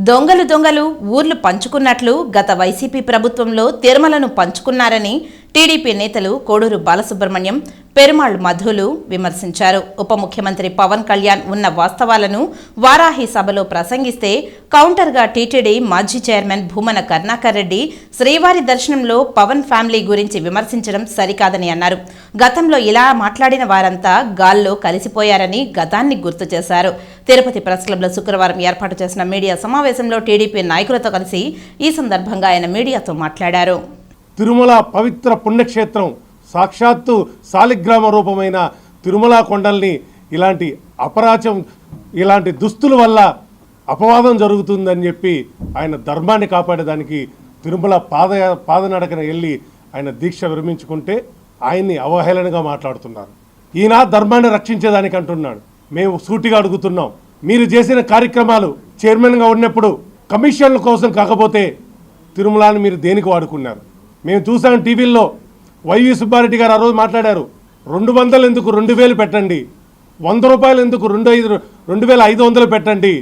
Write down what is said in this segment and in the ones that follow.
దొంగలు దొంగలు ఊర్లు పంచుకున్నట్లు గత వైసీపీ ప్రభుత్వంలో తిరుమలను పంచుకున్నారని టీడీపీ నేతలు కోడూరు బాలసుబ్రహ్మణ్యం పెరుమాళ్ మధులు విమర్శించారు. ఉప ముఖ్యమంత్రి పవన్ కళ్యాణ్ ఉన్న వాస్తవాలను వారాహి సభలో ప్రసంగిస్తే కౌంటర్గా టీటీడీ మాజీ చైర్మన్ భూమన కరుణాకర్ రెడ్డి శ్రీవారి దర్శనంలో పవన్ ఫ్యామిలీ గురించి విమర్శించడం సరికాదని అన్నారు. గతంలో ఇలా మాట్లాడిన వారంతా గాల్లో కలిసిపోయారని గతాన్ని గుర్తు చేశారు. తిరుపతి ప్రెస్ క్లబ్లో శుక్రవారం ఏర్పాటు చేసిన మీడియా సమావేశంలో టీడీపీ నాయకులతో కలిసి ఈ సందర్భంగా ఆయన మీడియాతో మాట్లాడారు. తిరుమల పవిత్ర పుణ్యక్షేత్రం సాక్షాత్తు శాలిగ్రామ రూపమైన తిరుమల కొండల్ని ఇలాంటి అపరాచం ఇలాంటి దుస్తుల వల్ల అపవాదం జరుగుతుందని చెప్పి ఆయన ధర్మాన్ని కాపాడేదానికి తిరుమల పాద పాదనడకన వెళ్ళి ఆయన దీక్ష విరమించుకుంటే ఆయన్ని అవహేళనగా మాట్లాడుతున్నారు. ఈయన ధర్మాన్ని రక్షించేదానికి అంటున్నాడు. మేము సూటిగా అడుగుతున్నాం. మీరు చేసిన కార్యక్రమాలు చైర్మన్గా ఉన్నప్పుడు కమిషన్ల కోసం కాకపోతే తిరుమలని మీరు దేనికి వాడుకున్నారు? మేము చూసాం టీవీల్లో వైవి సుబ్బారెడ్డి గారు ఆ రోజు మాట్లాడారు. రెండు వందలు ఎందుకు రెండు వేలు పెట్టండి. వంద రూపాయలు ఎందుకు రెండు ఐదు రెండు వేల ఐదు వందలు పెట్టండి.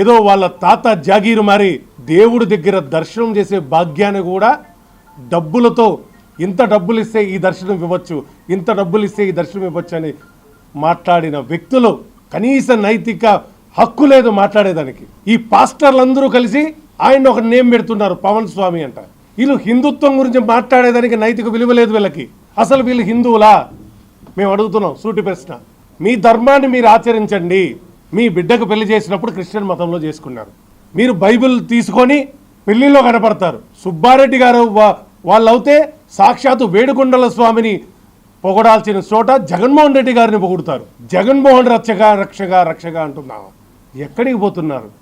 ఏదో వాళ్ళ తాత జాగీరు మారి దేవుడి దగ్గర దర్శనం చేసే భాగ్యాన్ని కూడా డబ్బులతో ఇంత డబ్బులు ఇస్తే ఈ దర్శనం ఇవ్వచ్చు ఇంత డబ్బులు ఇస్తే ఈ దర్శనం ఇవ్వచ్చు అని మాట్లాడిన వ్యక్తులు కనీస నైతిక హక్కు లేదు మాట్లాడేదానికి. ఈ పాస్టర్లందరూ కలిసి ఆయన ఒక నేమ్ పెడుతున్నారు పవన్ స్వామి అంట. వీళ్ళు హిందుత్వం గురించి మాట్లాడేదానికి నైతిక విలువ లేదు వీళ్ళకి. అసలు వీళ్ళు హిందువులా? మేము అడుగుతున్నాం సూటి ప్రశ్న. మీ ధర్మాన్ని మీరు ఆచరించండి. మీ బిడ్డకు పెళ్ళి చేసినప్పుడు క్రిస్టియన్ మతంలో చేసుకున్నారు. మీరు బైబిల్ తీసుకొని పెళ్ళిలో కనపడతారు. సుబ్బారెడ్డి గారు వా- వాళ్ళవుతే సాక్షాత్తు వేడుకొండల స్వామిని పొగడాల్సిన చోట జగన్మోహన్ రెడ్డి గారిని పొగుడుతారు. జగన్మోహన్ రక్షగా రక్షగా రక్షగా అంటున్నాము ఎక్కడికి పోతున్నారు?